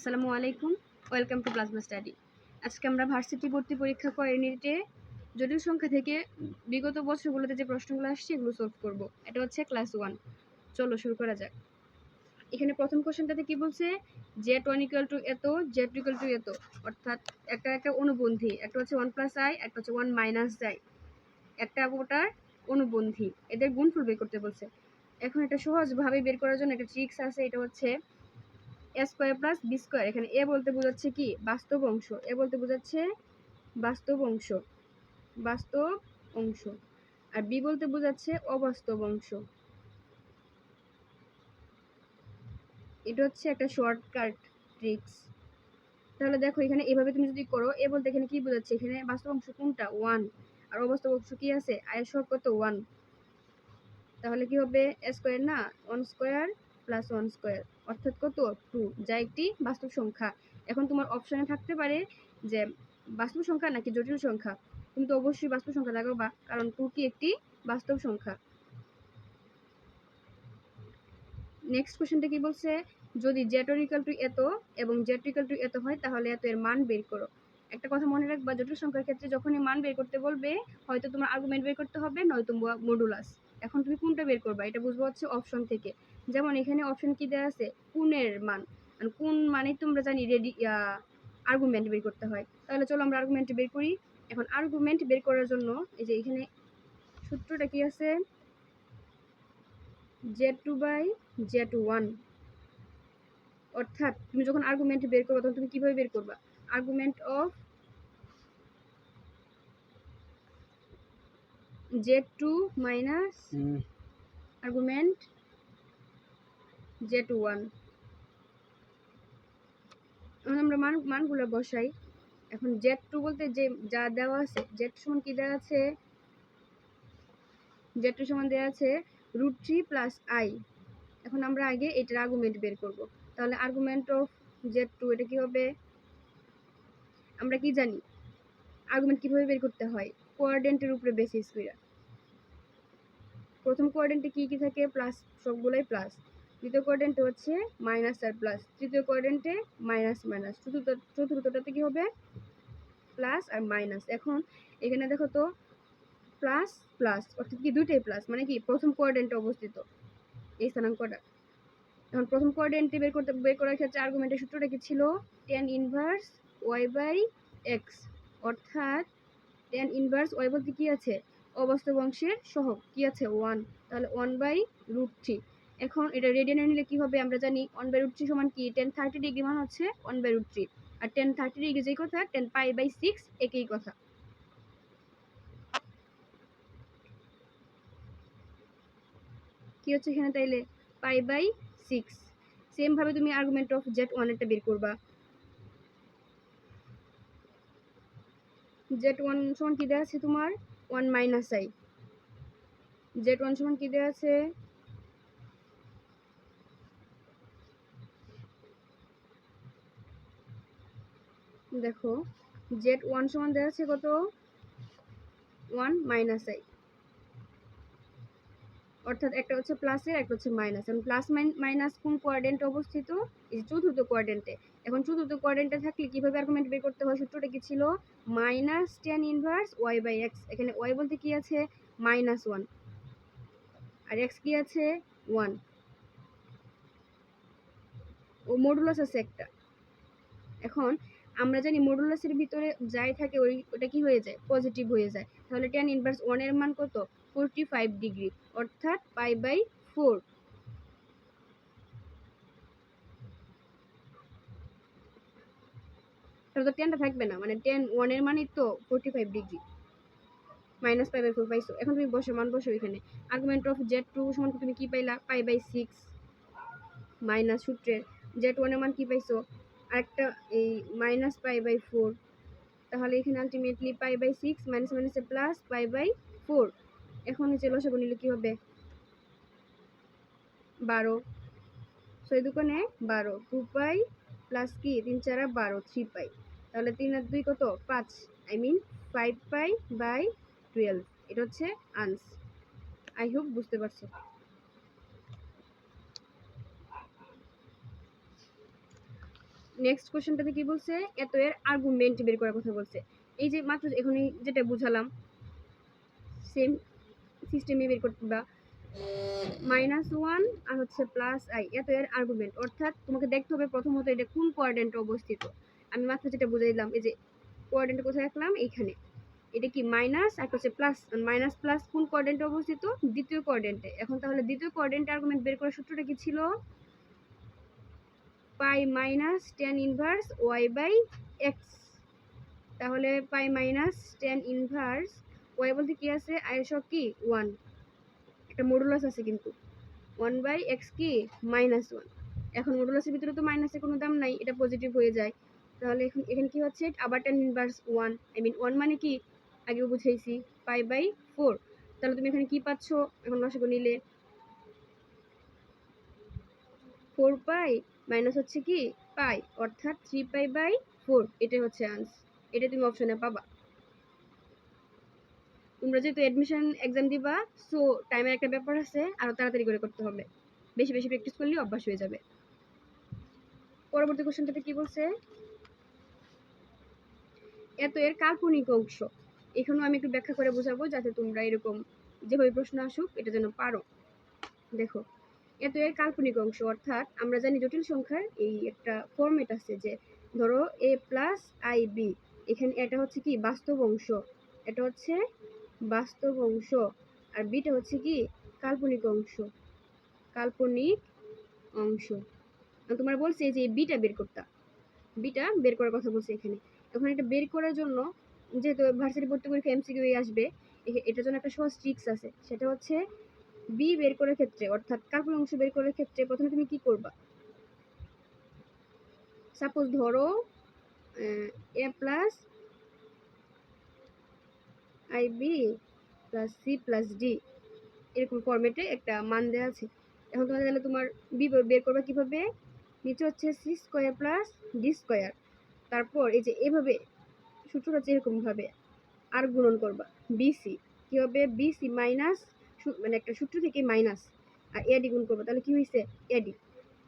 আসসালামু আলাইকুম। Welcome to plasma study আজকে আমরা ভার্সিটি ভর্তি পরীক্ষা করে ইউনিটে জটিল সংখ্যা থেকে বিগত বছরগুলোতে যে প্রশ্নগুলো আসছে এগুলো সলভ করব। এটা হচ্ছে ক্লাস ওয়ান চলো শুরু করা যাক। এখানে প্রথম কোশ্চেনটাতে কি বলছে? জেড ওয়ান ইকুয়াল টু এত জেড ইকুয়াল টু এত। অর্থাৎ একটা একটা অনুবন্ধী। একটা হচ্ছে ওয়ান প্লাস আই একটা হচ্ছে ওয়ান মাইনাস আই একটা ওটার অনুবন্ধী। এদের গুণফল বের করতে বলছে। এখন এটা সহজভাবে বের করার জন্য একটা ট্রিক্স আছে। এটা হচ্ছে A square plus B square এখানে এ বলতে বোঝাচ্ছে কি? বাস্তব অংশ। এ বলতে বোঝাচ্ছে বাস্তব অংশ। বাস্তব অংশ। আর বি বলতে বোঝাচ্ছে অবাস্তব অংশ। এটা হচ্ছে একটা শর্টকাট ট্রিক্স তাহলে দেখো এখানে এভাবে তুমি যদি করো এ বলতে এখানে কি বোঝাচ্ছে? এখানে বাস্তব অংশ কোনটা? ওয়ান আর অবাস্তব অংশ কি আছে? আয়ের সব কত ওয়ান তাহলে কি হবে? স্কোয়ার না? One square plus one square অর্থাৎ কত? টু যা একটি বাস্তব সংখ্যা। এখন তোমার অপশনে থাকতে পারে যে বাস্তব সংখ্যা নাকি জটিল সংখ্যা? তুমি তো অবশ্যই বাস্তব সংখ্যা লাগাবা, কারণ টু কি একটি বাস্তব সংখ্যা। নেক্সট কোশ্চেনটা কি বলছে? যদি জেড ইকাল টু এত এবং জেড ইকাল টু এত হয়, তাহলে এত এর মান বের করো। একটা কথা মনে রাখবা, জটিল সংখ্যার ক্ষেত্রে যখনই মান বের করতে বলবে, হয়তো তোমার আর্গুমেন্ট বের করতে হবে, নয়তো মডুলাস এখন তুমি কোনটা বের করবা? এটা বুঝব হচ্ছে অপশন থেকে। যেমন এখানে অপশন কি দেওয়া আছে? কোনের মান। মানে কোন মানে তোমরা জানি রেডি আর্গুমেন্ট বের করতে হয়। তাহলে চলো আমরা আর্গুমেন্ট বের করি। এখন আর্গুমেন্ট বের করার জন্য এই যে এখানে সূত্রটা কি আছে? Z two by Z one অর্থাৎ তুমি যখন আর্গুমেন্ট বের করবে তখন তুমি কীভাবে বের করবা? Argument of Z two minus argument Z one. এখন আমরা মান, মানগুলো বসাই। এখন জেড টু বলতে যে, যা দেওয়া আছে, জেড সমান কি দেওয়া আছে? জেড টু সমান দেওয়া আছে রুট থ্রি প্লাস আই। এখন আমরা আগে এটার আর্গুমেন্ট বের করব। তাহলে আর্গুমেন্ট অফ জেড টু, এটা কি হবে? আমরা কি জানি? আর্গুমেন্ট কীভাবে বের করতে হয়? কোয়ার্ডেন্টের উপরে বেসিস করে প্রথম কোয়ার্ডেন্টে কি কি থাকে? প্লাস সবগুলোই প্লাস দ্বিতীয় কোয়ার্ডেন্টে হচ্ছে মাইনাস আর প্লাস তৃতীয় কোয়ার্ডেন্টে মাইনাস মাইনাস চতুর্থ, চতুর্থটাতে কি হবে? প্লাস আর মাইনাস এখন এখানে দেখো তো প্লাস প্লাস অর্থাৎ কি দুইটাই প্লাস মানে কি প্রথম কোয়ার্ডেন্টে অবস্থিত। এই স্থানাঙ্কটা এখন প্রথম কোয়ার্ডেন্টে বের করতে, বের করার ক্ষেত্রে আর্গুমেন্টের সূত্রটা কি ছিল? Tan inverse Y by X অর্থাৎ টেন ইনভার্স ওয়াই বলতে কি আছে? অবাস্তব অংশের সহগ। কি আছে? ওয়ান তাহলে ওয়ান বাই রুট থ্রি এখন এটা রেডিয়ানে নিলে কি হবে আমরা জানি ওয়ান বাই রুট থ্রি সমান কি? টেন থার্টি ডিগ্রি মান হচ্ছে ওয়ান বাই রুট থ্রি আর টেন থার্টি ডিগ্রি যেই কথা টেন পাই বাই সিক্স একই কথা। কি হচ্ছে এখানে তাইলে? পাই বাই সিক্স সেমভাবে তুমি আর্গুমেন্ট অফ জেড ওয়ানেরটা বের করবা। জেড ওয়ান সমান কী দেওয়া আছে তোমার? One minus I Z one সমান কী দেওয়া আছে? দেখো, জেড ওয়ান সমান দেওয়া আছে কত? One minus I. অর্থাৎ একটা হচ্ছে প্লাসের একটা হচ্ছে মাইনাস এখন প্লাস মাইনাস কোন কোয়ার্ডেন্টে অবস্থিত? এই চতুর্থ কোয়ার্ডেন্টে এখন চতুর্থ কোয়ার্ডেন্টে থাকলে কীভাবে আর্গুমেন্ট বের করতে হয়? সূত্রটা কি ছিল? Minus tan inverse Y by X এখানে ওয়াই বলতে কি আছে? মাইনাস ওয়ান আর এক্স কি আছে? ওয়ান ও মডুলাস আছে একটা। এখন আমরা জানি মডুলাসের ভিতরে যাই থাকে ওই, ওটা কি হয়ে যায়? পজিটিভ হয়ে যায়। তাহলে টেন ইনভার্স ওয়ানের মান কত? ফোরটি ফাইভ ডিগ্রি অর্থাৎ পাই বাই ফোর তাহলে তো টেনটা থাকবে না মানে টেন ওয়ানের মানই তো forty five degree minus pi by four পাইছো এখন তুমি বসো, মান বসো এখানে। আর্গুমেন্ট অফ জেড টু সমান তুমি কি পাইলা? পাই বাই সিক্স মাইনাস সূত্রের। জেড ওয়ানের মান কি পাইছো? আরেকটা এই মাইনাস পাই বাই ফোর তাহলে এখানে ultimately pi by six minus মাইনাসে প্লাস পাই বাই ফোর এখন নিচে লসাগু নিলে কী হবে? বারো। ছয় দোকানে বারো। টু পাই প্লাস কি? তিন চারা বারো থ্রি পাই তাহলে তিন আর দুই কত? পাঁচ। I mean five pi by twelve এটা হচ্ছে আনস আই হোপ বুঝতে পারছ। নেক্সট কোশ্চেনটাতে কি বলছে? এত এর আর্গুমেন্ট বের করার কথা বলছে। এই যে মাত্র এখনই যেটা বুঝালাম সেম সিস্টেমে বের করতে বা মাইনাস ওয়ান আর হচ্ছে প্লাস আই এত এর আর্গুমেন্ট অর্থাৎ তোমাকে দেখতে হবে প্রথমত এটা কোন কোয়ার্ডেন্টে অবস্থিত। আমি মাত্র যেটা বুঝাই দিলাম এই যে কোয়ার্ডেন্টে কোথায় রাখলাম? এইখানে। এটা কি মাইনাস আর হচ্ছে প্লাস মাইনাস প্লাস কোন কোয়ার্ডেন্টে অবস্থিত? দ্বিতীয় কোয়ার্ডেন্টে এখন তাহলে দ্বিতীয় কোয়ার্ডেন্টে আর্গুমেন্ট বের করার সূত্রটা কি ছিল? Pi minus tan inverse Y by X তাহলে pi minus tan inverse Y বলতে কি আছে? আয়স কি? ওয়ান একটা মডুলাস আছে কিন্তু। ওয়ান বাই এক্স কি? মাইনাস ওয়ান এখন মডুলাসের ভিতরে তো মাইনাসের কোনো দাম নাই, এটা পজিটিভ হয়ে যায়। তাহলে এখন এখানে কি হচ্ছে? আবার tan inverse one I mean one মানে কি? আগেও বুঝাইছি পাই বাই ফোর তাহলে তুমি এখানে কি পাচ্ছ? এখন লসাগু নিলে। ফোর পাই মাইনাস হচ্ছে কি? পাই। অর্থাৎ থ্রি পাই বাই ফোর এটাই হচ্ছে আনস এটা তুমি অপশনে পাবা। তোমরা যেহেতু অ্যাডমিশন এক্সাম দিবা সো টাইমের একটা ব্যাপার আছে আরও তাড়াতাড়ি করে করতে হবে। বেশি বেশি প্র্যাকটিস করলে অভ্যাস হয়ে যাবে। পরবর্তী কোশ্চেনটাতে কি বলছে? এত এর কাল্পনিক অংশ। এখানেও আমি একটু ব্যাখ্যা করে বোঝাবো, যাতে তোমরা এরকম যেভাবে প্রশ্ন আসুক, এটা যেন পারো। দেখো এত এর কাল্পনিক অংশ, অর্থাৎ আমরা জানি জটিল সংখ্যার এই একটা ফরম্যাট আছে যে ধরো এ প্লাস আই বি এখানে এটা হচ্ছে কি বাস্তব অংশ, এটা হচ্ছে বাস্তব অংশ, আর বিটা হচ্ছে কি কাল্পনিক অংশ কাল্পনিক অংশ। তোমার বলছে যে বিটা বের করতা বিটা বের করার কথা বলছে এখানে। এখন এটা বের করার জন্য যেহেতু ভার্সিটি ভর্তি পরীক্ষা এমসিকিউ আসবে এটার জন্য একটা সহজ ট্রিক্স আছে, সেটা হচ্ছে বি বের করার ক্ষেত্রে, অর্থাৎ কাল্পনিক অংশ বের করার ক্ষেত্রে প্রথমে তুমি কি করবা? সাপোজ ধরো, A plus I B plus C plus D এরকম ফর্মেটে একটা মান দেওয়া আছে। এখন তোমার তাহলে তোমার বি বের করবে কীভাবে? নিচে হচ্ছে C square plus D square তারপর এই যে এভাবে, সূত্রটা হচ্ছে এরকমভাবে। আর গুণন করবা বিসি কি হবে? বিসি মাইনাস মানে একটা সূত্র থেকে মাইনাস আর এডি গুণ করবা, তাহলে কি হয়েছে এডি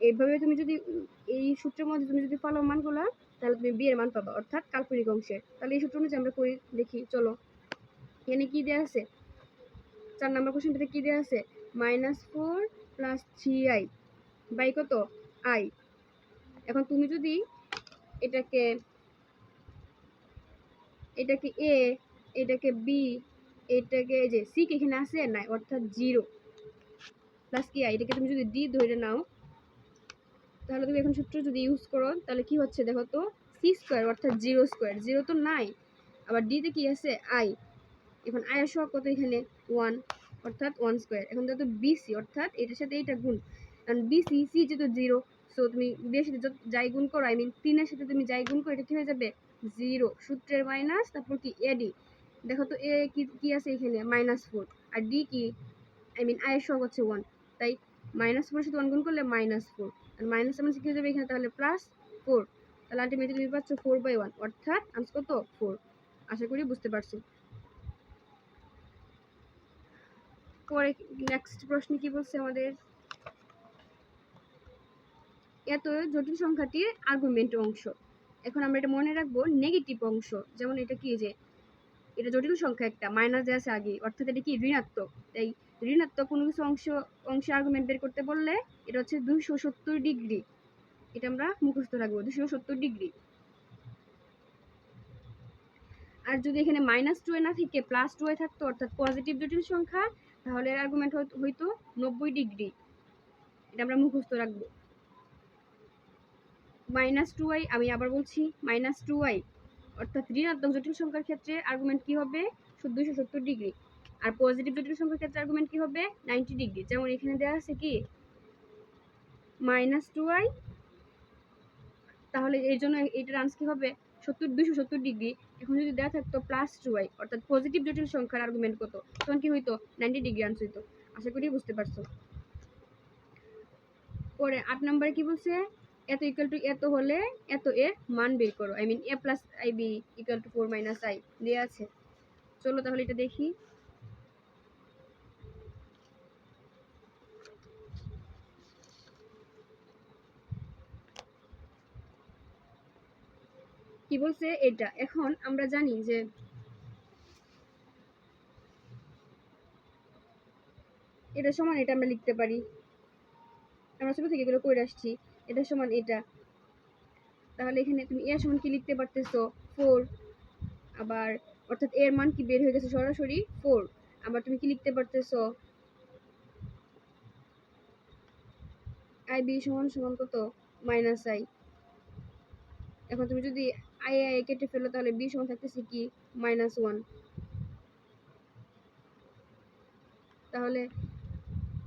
এইভাবে তুমি যদি, এই সূত্রের মধ্যে তুমি যদি ফলো মানগুলা, তাহলে তুমি বি এর মান পাবা, অর্থাৎ কাল্পনিক অংশের। তাহলে এই সূত্র অনুযায়ী আমরা করি, দেখি, চলো। এখানে কি দেওয়া আছে? চার নাম্বার কোশ্চেনটাতে কি দেওয়া আছে? Minus four plus three I by কত? আই এখন তুমি যদি এটাকে এটাকে এ এটাকে বি এটাকে যে সি এখানে আছে, নাই, অর্থাৎ জিরো প্লাস কি আই এটাকে তুমি যদি ডি ধরে নাও, তাহলে তুমি এখন সূত্র যদি ইউজ করো, তাহলে কি হচ্ছে দেখো তো? সি স্কোয়ার অর্থাৎ জিরো স্কোয়ার জিরো তো নাই। আবার ডিতে কি আছে? আই এখন আয়ের সহ কত এখানে? ওয়ান অর্থাৎ ওয়ান স্কোয়ার এখন দেখো বিসি অর্থাৎ এটার সাথে এইটা গুণ। কারণ বিসি সি যেহেতু জিরো সো তুমি বিয়ের সাথে যত- যাই গুণ করো আই মিন তিনের সাথে তুমি যাই গুণ করো, এটা কি হয়ে যাবে? জিরো সূত্রের মাইনাস তারপর কি? এডি দেখো তো, এ কি কি আছে এখানে? মাইনাস ফোর আর ডি কি? আই মিন আয়ের সহ হচ্ছে ওয়ান তাই মাইনাস ফোর সাথে ওয়ান গুণ করলে মাইনাস ফোর আর মাইনাস মানে কি হয়ে যাবে এখানে? তাহলে প্লাস ফোর তাহলে আলটিমেটলি তুমি পাচ্ছ ফোর বাই ওয়ান অর্থাৎ আনসার কত? ফোর আশা করি বুঝতে পারছ। পরে নেক্সট প্রশ্ন কি বলছে আমাদের? এত জটিল সংখ্যাটির আর্গুমেন্ট অংশ। এখন আমরা এটা মনে রাখব নেগেটিভ অংশ। যেমন এটা কি যে এটা জটিল সংখ্যা একটা মাইনাস দেওয়া আছে আগে, অর্থাৎ এটা কি ঋণাত্মক? তাই ঋণাত্মক কোনো কিছু অংশ, অংশে আর্গুমেন্ট বের করতে বললে এটা হচ্ছে দুইশো সত্তর ডিগ্রি। এটা আমরা মুখস্থ রাখব দুশো সত্তর ডিগ্রি। আর যদি এখানে মাইনাস টু না থেকে প্লাস টু এ থাকতো, অর্থাৎ পজিটিভ জটিল সংখ্যা, তাহলে এর আর্গুমেন্ট হইতো নব্বই ডিগ্রি। এটা আমরা মুখস্থ রাখব। মাইনাস টু ওয়াই আমি আবার বলছি মাইনাস টু ওয়াই অর্থাৎ ঋণাত্মক জটিল সংখ্যার ক্ষেত্রে আর্গুমেন্ট কি হবে? দুইশো সত্তর ডিগ্রি আর পজিটিভ জটিল সংখ্যার ক্ষেত্রে আর্গুমেন্ট কি হবে? নাইনটি ডিগ্রি যেমন এখানে দেওয়া আছে কি? মাইনাস টু আই তাহলে এর জন্য এইটার আনস কি হবে? সত্তর, দুইশো সত্তর ডিগ্রি এখন যদি দেওয়া থাকতো প্লাস টু ওয়াই অর্থাৎ পজিটিভ জটিল সংখ্যার আর্গুমেন্ট কত? তখন কি হইতো? নাইনটি ডিগ্রি আনস হইতো। আশা করি বুঝতে পারছ। পরে আট নম্বরে কি বলছে? এত ইকুয়াল টু এত হলে এত এর মান বের করো। I mean A plus I B equal to four minus I দেওয়া আছে। চলো তাহলে এটা দেখি। কি বলছে? এটা। এখন আমরা জানি যে এটা সমান এটা আমরা লিখতে পারি। আমরা ছোট থেকে এগুলো করে আসছি। এটা সমান এটা। তাহলে এখানে তুমি এর সমান কি লিখতে পারতেছো? ফোর আবার অর্থাৎ এর মান কি বের হয়ে গেছে সরাসরি? ফোর আবার তুমি কি লিখতে পারতেছো? আই বি সমান সমান কত? মাইনাস আই এখন তুমি যদি আই আই কেটে ফেলো তাহলে বি সমান থাকতেছে কি? মাইনাস ওয়ান তাহলে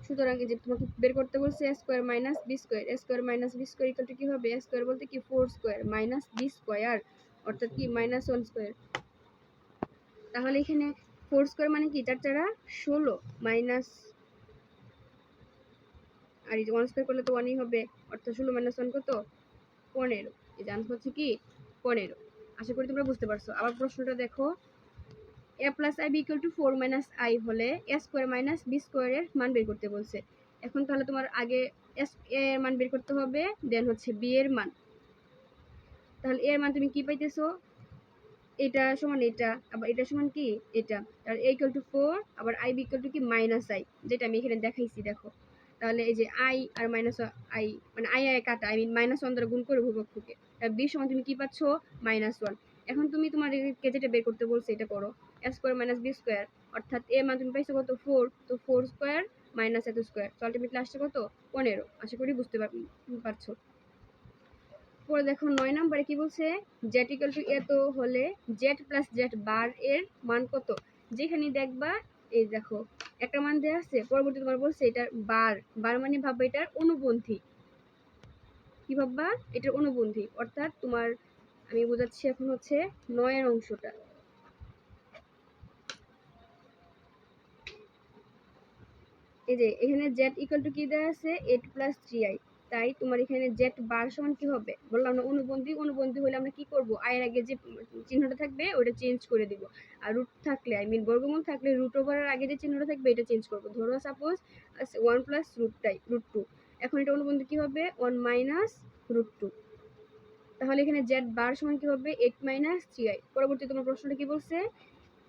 সুতরাং যে তোমাকে বের করতে বলছে square minus B square square minus B square equal to কি হবে? স্কোয়ার বলতে কি? Four square minus B square অর্থাৎ কি? মাইনাস ওয়ান স্কোয়ার তাহলে এখানে ফোর স্কোয়ার মানে কি? চার চারা ষোলো মাইনাস আর এই যে ওয়ান স্কোয়ার করলে তো ওয়ানই হবে, অর্থাৎ ষোলো মাইনাস ওয়ান কত? পনেরো। এই যে হচ্ছে কি? পনেরো। আশা করি তোমরা বুঝতে পারছ। আবার প্রশ্নটা দেখো। A plus I B equal to four minus I হলে এ স্কোয়ার মাইনাস বি স্কোয়ারের মান বের করতে বলছে। এখন তাহলে তোমার আগে এস এর মান বের করতে হবে দেন হচ্ছে বি এর মান। তাহলে এর মান তুমি কি পাইতেছো? এটা সমান এটা, আবার এটা সমান কি? এটা। তাহলে এ ইকুয়াল টু ফোর আবার আই বি ইকুয়াল টু কি? মাইনাস আই যেটা আমি এখানে দেখাইছি, দেখো। তাহলে এই যে আই আর মাইনাস আই মানে আই আই কাটা আই মিন মাইনাস ওয়ান দ্বারা গুণ করে ভূপক্ষকে বি সমান তুমি কি পাচ্ছ? মাইনাস ওয়ান এখন তুমি তোমার কে যেটা বের করতে বলছো, এটা করো। স্কোয়ার মাইনাস বি স্কোয়ার অর্থাৎ এ মান তুমি পাইছো কত? ফোর তো ফোর স্কোয়ার মাইনাস এত স্কোয়ার তো আলটিমেটলি আসছে কত? পনেরো। আশা করি বুঝতে পারছ। পরে দেখো নয় নম্বরে কি বলছে? জেড ইকুয়াল টু এত হলে জেড প্লাস জেড বার এর মান কত? যেখানে দেখবা, এই দেখো, একটা মান দেওয়া আছে, পরবর্তী তোমার বলছে এটার বার বার মানে ভাববা এটার অনুবন্ধী। কি ভাববা? এটার অনুবন্ধী। অর্থাৎ তোমার, আমি বোঝাচ্ছি এখন হচ্ছে নয়ের অংশটা। এই যে, এখানে জেড ইকুয়াল টু কি দেওয়া আছে? এইট প্লাস থ্রি আই তাই তোমার এখানে জেড বার সমান কি হবে? বললাম না, অনুবন্ধী অনুবন্ধী হলে আমরা কি করব? আয়ের আগে যে চিহ্নটা থাকবে ওটা চেঞ্জ করে দিব। আর রুট থাকলে আই মিন বর্গমূল থাকলে রুট ওভারের আগে যে চিহ্নটা থাকবে, এটা চেঞ্জ করব। ধরো সাপোজ ওয়ান প্লাস রুটটাই রুট টু এখন এটা অনুবন্ধী কি হবে? ওয়ান মাইনাস রুট টু তাহলে এখানে জেড বার সমান কি হবে? এইট মাইনাস থ্রি আই পরবর্তী তোমার প্রশ্নটা কি বলছে?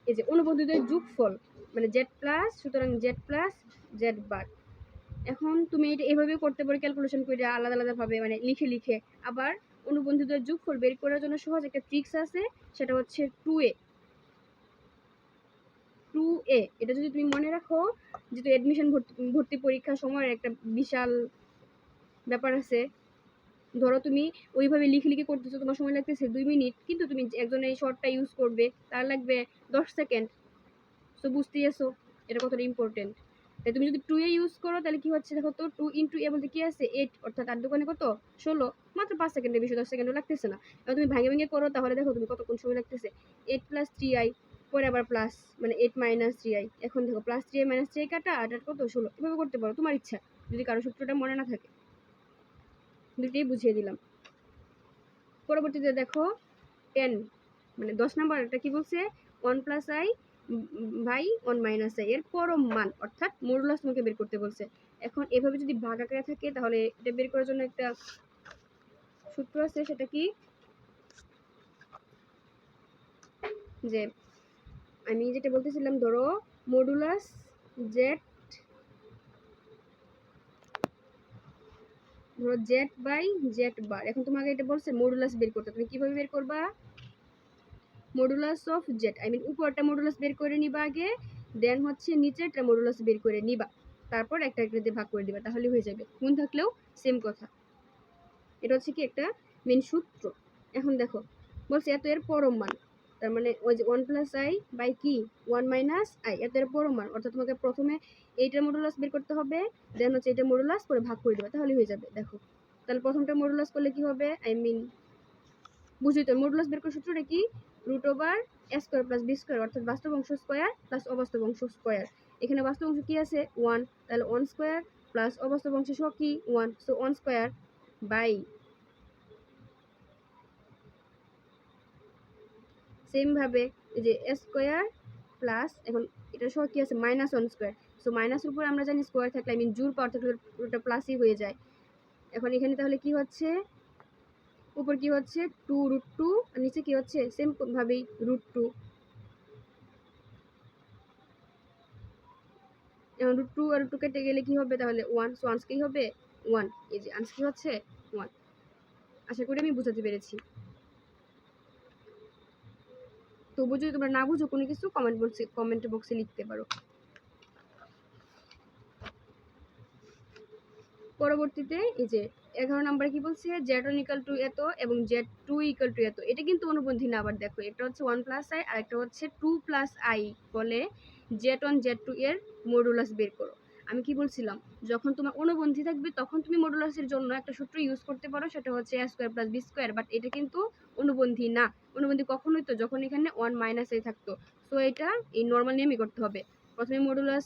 এই যে, অনুবন্ধীদের যোগফল। মানে জেড প্লাস সুতরাং জেড প্লাস জেড বার এখন তুমি এটা এভাবে করতে পারো ক্যালকুলেশন করে আলাদা আলাদাভাবে মানে লিখে লিখে। আবার অনুবন্ধীদের যোগফল বের করার জন্য সহজ একটা ট্রিক্স আছে, সেটা হচ্ছে টু এ টু এ এটা যদি তুমি মনে রাখো, যেহেতু অ্যাডমিশন ভর্তি পরীক্ষার সময়ের একটা বিশাল ব্যাপার আছে, ধরো তুমি ওইভাবে লিখে লিখে করতেছো, তোমার সময় লাগতেছে দুই মিনিট, কিন্তু তুমি একজন এই শর্টটা ইউজ করবে, তার লাগবে দশ সেকেন্ড তো বুঝতেই আসো এটা কতটা ইম্পর্টেন্ট তাই তুমি যদি টু এ ইউজ করো, তাহলে কি হচ্ছে দেখো তো? টু ইন্টু এ বলতে কি আছে? এইট অর্থাৎ আর দোকানে কত? ষোলো। মাত্র পাঁচ সেকেন্ডের বেশি, দশ সেকেন্ডও লাগতেছে না। এবার তুমি ভাঙে ভেঙে করো, তাহলে দেখো তুমি কতক্ষণ সময় লাগতেছে? এইট প্লাস থ্রি আই পরে আবার প্লাস মানে এইট মাইনাস থ্রি আই এখন দেখো plus three I minus three I কাটা আর কত? ষোলো। এভাবে করতে পারো, তোমার ইচ্ছা। যদি কারও সূত্রটা মনে না থাকে। দুটোই বুঝিয়ে দিলাম। পরবর্তীতে দেখো টেন মানে দশ নাম্বার এটা কি বলছে? One plus I by one minus I এর পরম মান, অর্থাৎ মডুলাস তোমাকে বের করতে বলছে। এখন এভাবে যদি ভাগ আকারে থাকে, তাহলে এটা বের করার জন্য একটা সূত্র আছে, সেটা কি? যে, আমি যেটা বলতেছিলাম, ধরো, মডুলাস জেড ধরো জেড বাই জেড বার এখন তোমাকে এটা বলছে মডুলাস বের করতে। তুমি কীভাবে বের করবা? Modulus of Z I mean উপরটা মডুলাস বের করে নিবা আগে দেন হচ্ছে নিচেরটা মডুলাস বের করে নিবা। তারপর একটা একটা দিয়ে ভাগ করে দিবা তাহলে হয়ে যাবে। গুণ থাকলেও সেম কথা। এটা হচ্ছে কি একটা মেন সূত্র। এখন দেখো, বলছে এত এর পরম মান। তার মানে ওই যে ওয়ান প্লাস আই বাই কি? ওয়ান মাইনাস আই এত এর পরম মান। অর্থাৎ তোমাকে প্রথমে এইটার মডুলাস বের করতে হবে দেন হচ্ছে এটা মডুলাস করে ভাগ করে দেবে তাহলে হয়ে যাবে। দেখো, তাহলে প্রথমটা মডুলাস করলে কি হবে? আই মিন বুঝি তো? মডুলাস বের করার সূত্রটা কি? Root over A square plus B square অর্থাৎ বাস্তব অংশ স্কোয়ার প্লাস অবাস্তব অংশ স্কোয়ার এখানে বাস্তব অংশ কি আছে? ওয়ান তাহলে ওয়ান স্কোয়ার প্লাস অবাস্তব অংশ সহ কি? One so one square by সেমভাবে এই যে স্কোয়ার প্লাস এখন এটা সহ কি আছে? মাইনাস ওয়ান স্কোয়ার সো মাইনাসের উপর আমরা জানি স্কোয়ার থাকলে আই মিন জুর পাওয়ার থাকলে, ওটা প্লাসই হয়ে যায়। এখন এখানে তাহলে কি হচ্ছে? উপর কি হচ্ছে? টু রুট টু আর নিচে কি হচ্ছে? সেম ভাবেই রুট টু রুট টু আর টু কেটে গেলে কি হবে? তাহলে ওয়ান সো আনস কি হবে? ওয়ান এই যে আনস কি হচ্ছে? ওয়ান আশা করি আমি বুঝাতে পেরেছি। তবু যদি তোমরা না বুঝো কোনো কিছু কমেন্ট বক্সে কমেন্ট বক্সে লিখতে পারো। পরবর্তীতে এই যে এগারো নাম্বার কি বলছে? জেড ওয়ান ইকাল টু এত এবং জেড টু ইকাল টু এত। এটা কিন্তু অনুবন্ধী না, আবার দেখো এটা হচ্ছে ওয়ান প্লাস আই আর একটা হচ্ছে টু প্লাস আই বলে জেড ওয়ান জেড টু এর মডুলাস বের করো। আমি কি বলছিলাম? যখন তোমার অনুবন্ধী থাকবে, তখন তুমি মডুলাসের জন্য একটা সূত্র ইউজ করতে পারো, সেটা হচ্ছে A square plus B square but এটা কিন্তু অনুবন্ধী না। অনুবন্ধী কখনোই তো, যখন এখানে ওয়ান মাইনাস এ থাকতো। সো এটা এই নর্মাল নিয়মই করতে হবে। প্রথমে মডুলাস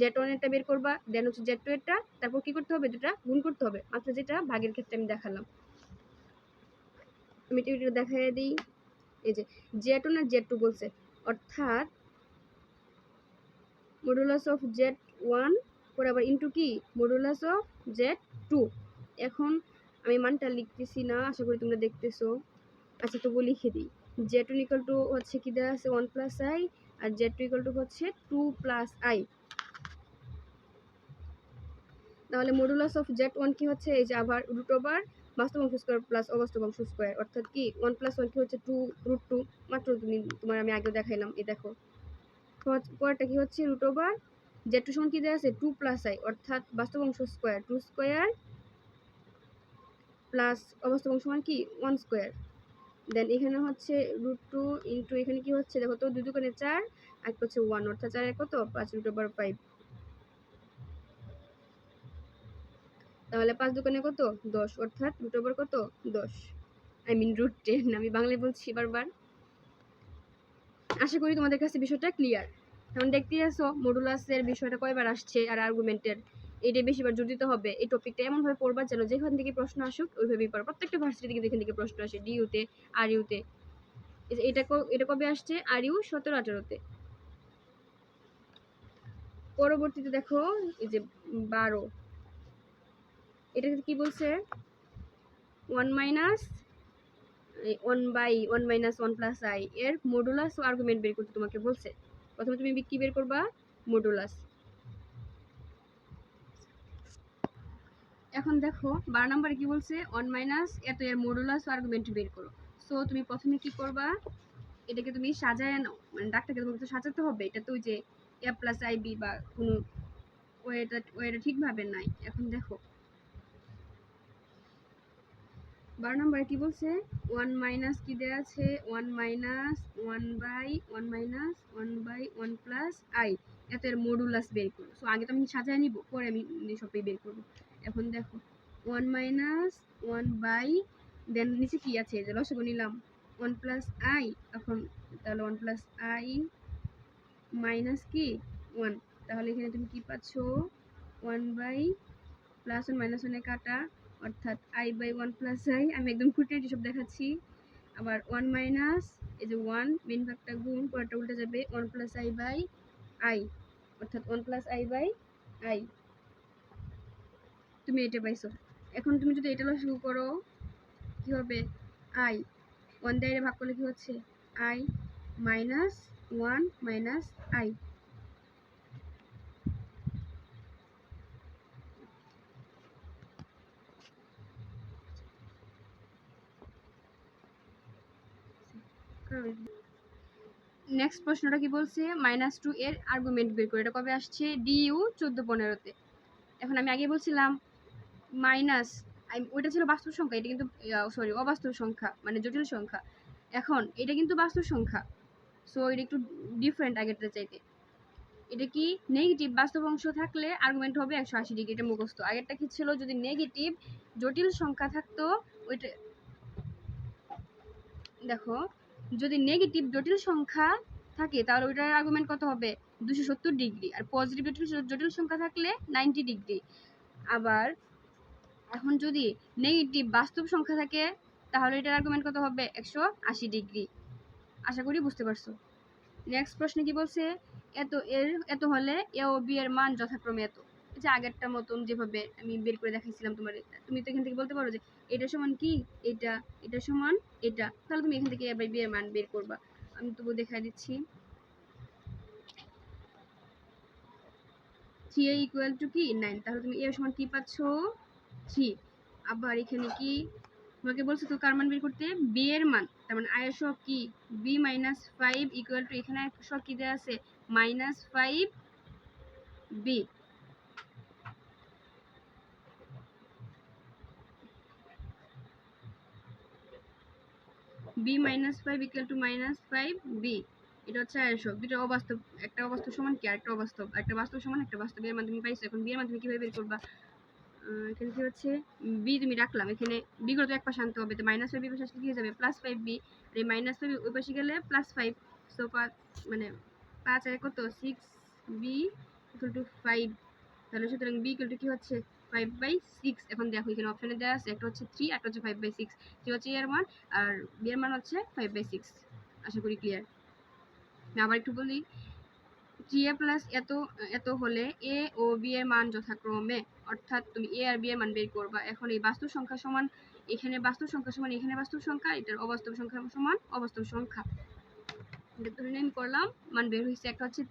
জেড ওয়ানেরটা বের করবা দেন হচ্ছে জেড টু এরটা তারপর কি করতে হবে? দুটা গুণ করতে হবে। মাত্র যেটা ভাগের ক্ষেত্রে আমি দেখালাম। আমি এটা দেখাই দিই। এই যে জেড ওয়ান আর জেড টু বলছে। অর্থাৎ মডুলাস অফ জেড ওয়ান পরে আবার ইন্টু কি? মডুলাস অফ জেড টু এখন আমি মানটা লিখতেছি না, আশা করি তোমরা দেখতেছো। আচ্ছা তবু লিখে দিই। জেড টু ইকাল টু হচ্ছে কি দেওয়া আছে? ওয়ান প্লাস আই আর জেড টু ইকাল টু হচ্ছে টু প্লাস আই তাহলে মডুলাস অফ জেড ওয়ান কি হচ্ছে? এই যে আবার রুট ওভার বাস্তব অংশ স্কোয়ার প্লাস অবাস্তব অংশ স্কোয়ার অর্থাৎ কি? ওয়ান প্লাস ওয়ান কি হচ্ছে? টু রুট টু মাত্র তুমি, তোমার আমি আগে দেখাইলাম, এই দেখো। পরেরটা কি হচ্ছে? রুট ওভার জেড টু সমান কি দেওয়া আছে? টু প্লাস আই অর্থাৎ বাস্তব অংশ স্কোয়ার টু স্কোয়ার প্লাস অবাস্তব অংশ সমান কি? ওয়ান স্কোয়ার দেন এখানে হচ্ছে রুট টু ইন্টু এখানে কি হচ্ছে? দেখো তো, দুই দোকানে চার, এক হচ্ছে ওয়ান অর্থাৎ চার কত? পাঁচ রুট ওভার ফাইভ তাহলে পাঁচ দোকানে কত? দশ। অর্থাৎ রুট ওভার কত? দশ। আই মিন রুট টেন আমি বাংলায় বলছি বারবার। আশা করি তোমাদের কাছে বিষয়টা ক্লিয়ার এখন দেখতেই আসো মডুলাসের বিষয়টা কয়বার আসছে আর আর্গুমেন্টের এটা বেশিবার জোর দিতে হবে। এই টপিকটা এমনভাবে পড়বা যেন যেখান থেকে প্রশ্ন আসুক, ওইভাবেই পারো প্রত্যেকটা ভার্সিটি থেকে যেখান থেকে প্রশ্ন আসে ডিইউতে আর ইউতে এটা এটা কবে আসছে? আর ইউ সতেরো, আঠারোতে। পরবর্তীতে দেখো, এই যে বারো। এটা কি বলছে? One minus one by one minus one plus I এর মডুলাস ও আর্গুমেন্ট বের করতে তোমাকে বলছে। প্রথমে তুমি কি বের করবা? মডুলাস এখন দেখো, বারো নম্বরে কি বলছে? ওয়ান মাইনাস এত এর মডুলাস ও আর্গুমেন্ট বের করো। সো তুমি প্রথমে কি করবা? এটাকে তুমি সাজায় নাও। মানে ডাক্তারকে তোমাকে তো সাজাতে হবে? এটা তো যে এ প্লাস আই বি বা কোনো ওয়েটা ওয়েটা ঠিকভাবে নাই। এখন দেখো বারো নম্বরে কি বলছে? ওয়ান মাইনাস কি দেওয়া আছে? One minus one by one minus one by one plus I এত এর মডুলাস বের করব। সো আগে তো আমি সাজায় নিব, পরে আমি সবই বের করব। এখন দেখো one minus one by then নিচে কি আছে? যে লসগো নিলাম। ওয়ান প্লাস আই এখন তাহলে ওয়ান প্লাস আই মাইনাস কি? ওয়ান তাহলে এখানে তুমি কি পাচ্ছ? One by plus one minus ওয়ানে কাটা। অর্থাৎ I by one plus I আমি একদম খুঁটিনাটি সব দেখাচ্ছি। আবার ওয়ান মাইনাস এই যে ওয়ান মেন ভাগটা গুণ, পরেরটা উল্টে যাবে one plus I by I অর্থাৎ one plus I by I তুমি এটা পাইছো। এখন তুমি যদি এটা শুরু করো, কি হবে? আই ওয়ান দিয়ে ভাগ করলে কি হচ্ছে? I minus one minus I next প্রশ্নটা কি বলছে? মাইনাস টু এর আর্গুমেন্ট বের করে। এটা কবে আসছে? ডিইউ চোদ্দ পনেরোতে। এখন আমি আগে বলছিলাম মাইনাস ওইটা ছিল বাস্তব সংখ্যা। এটা কিন্তু সরি অবাস্তব সংখ্যা মানে জটিল সংখ্যা। এখন, এটা কিন্তু বাস্তব সংখ্যা। সো এটা একটু ডিফারেন্ট আগেরটা চাইতে। এটা কি নেগেটিভ বাস্তব অংশ থাকলে আর্গুমেন্ট হবে একশো আশি ডিগ্রি এটা মুখস্থ। আগেরটা কি ছিল? যদি নেগেটিভ জটিল সংখ্যা থাকতো, ওইটা, দেখো যদি নেগেটিভ জটিল সংখ্যা থাকে, তাহলে ওইটার আর্গুমেন্ট কত হবে? দুশো সত্তর ডিগ্রি আর পজিটিভ জটিল জটিল সংখ্যা থাকলে নাইনটি ডিগ্রি আবার এখন যদি নেগেটিভ বাস্তব সংখ্যা থাকে, তাহলে এটার আর্গুমেন্ট কত হবে? একশো আশি ডিগ্রি আশা করি বুঝতে পারছ? নেক্সট প্রশ্নে কি বলছে? এত এর, এত হলে এ ও বি এর মান যথাক্রমে এত। যে আগেরটা মতন যেভাবে আমি বের করে দেখাইছিলাম তোমার, তুমি তো এখান থেকে বলতে পারো যে এটা সমান কি? এটা এটা সমান এটা। তাহলে তুমি এখান থেকে এ বাই বি এর মান বের করবা। আমি তবু দেখাই দিচ্ছি। থ্রি এ ইকুয়াল টু কি? নাইন তাহলে তুমি এ সমান কি পাচ্ছ? থ্রি আবার এখানে কি? তোমাকে বলছে তো কার মান বের করতে? বি এর মান। তার মানে আয়ের সব কি? B minus five equal to এখানে সব কি দেওয়া আছে? Minus five B B minus five equal to minus five B এটা হচ্ছে আয়ের সব দুটো অবাস্তব, একটা অবাস্তব সমান কি, আরেকটা অবাস্তব? একটা বাস্তব সমান, একটা বাস্তব। এর মাধ্যমে পাইছো, এখন বি এর মাধ্যমে কীভাবে বের করবা? এখানে কি হচ্ছে? বি তুমি রাখলাম। এখানে বিগত এক পাশে আনতে হবে। তো মাইনাস ফাইভ পাশে আসলে কি হয়ে যাবে? প্লাস ফাইভ বি আর এই মাইনাস ফাইভ ওই পাশে গেলে প্লাস ফাইভ সো পাঁচ মানে পাঁচ আর কত? Six B equal to five তাহলে সুতরাং বি ইকুয়াল টু কি হচ্ছে? ফাইভ বাই সিক্স এখন দেখো এখানে অপশনে দেওয়া আছে, একটা হচ্ছে থ্রি একটা হচ্ছে ফাইভ বাই সিক্স থ্রি হচ্ছে এর মান আর বি এর মান হচ্ছে ফাইভ বাই সিক্স আশা করি ক্লিয়ার আবার একটু বলি থ্রি এ প্লাস এত এত হলে এ ও বি এর মান যথাক্রমে, অর্থাৎ তুমি এ আর বি এর মান বের করবা, এখন এই বাস্তব সংখ্যা সমান, এখানে বাস্তব সংখ্যা সমান, এখানে বাস্তব সংখ্যা, এটার অবাস্তব সংখ্যা সমান, অবাস্তব সংখ্যা। এটা আমি করলাম, মান বের হয়েছে, একটা হচ্ছে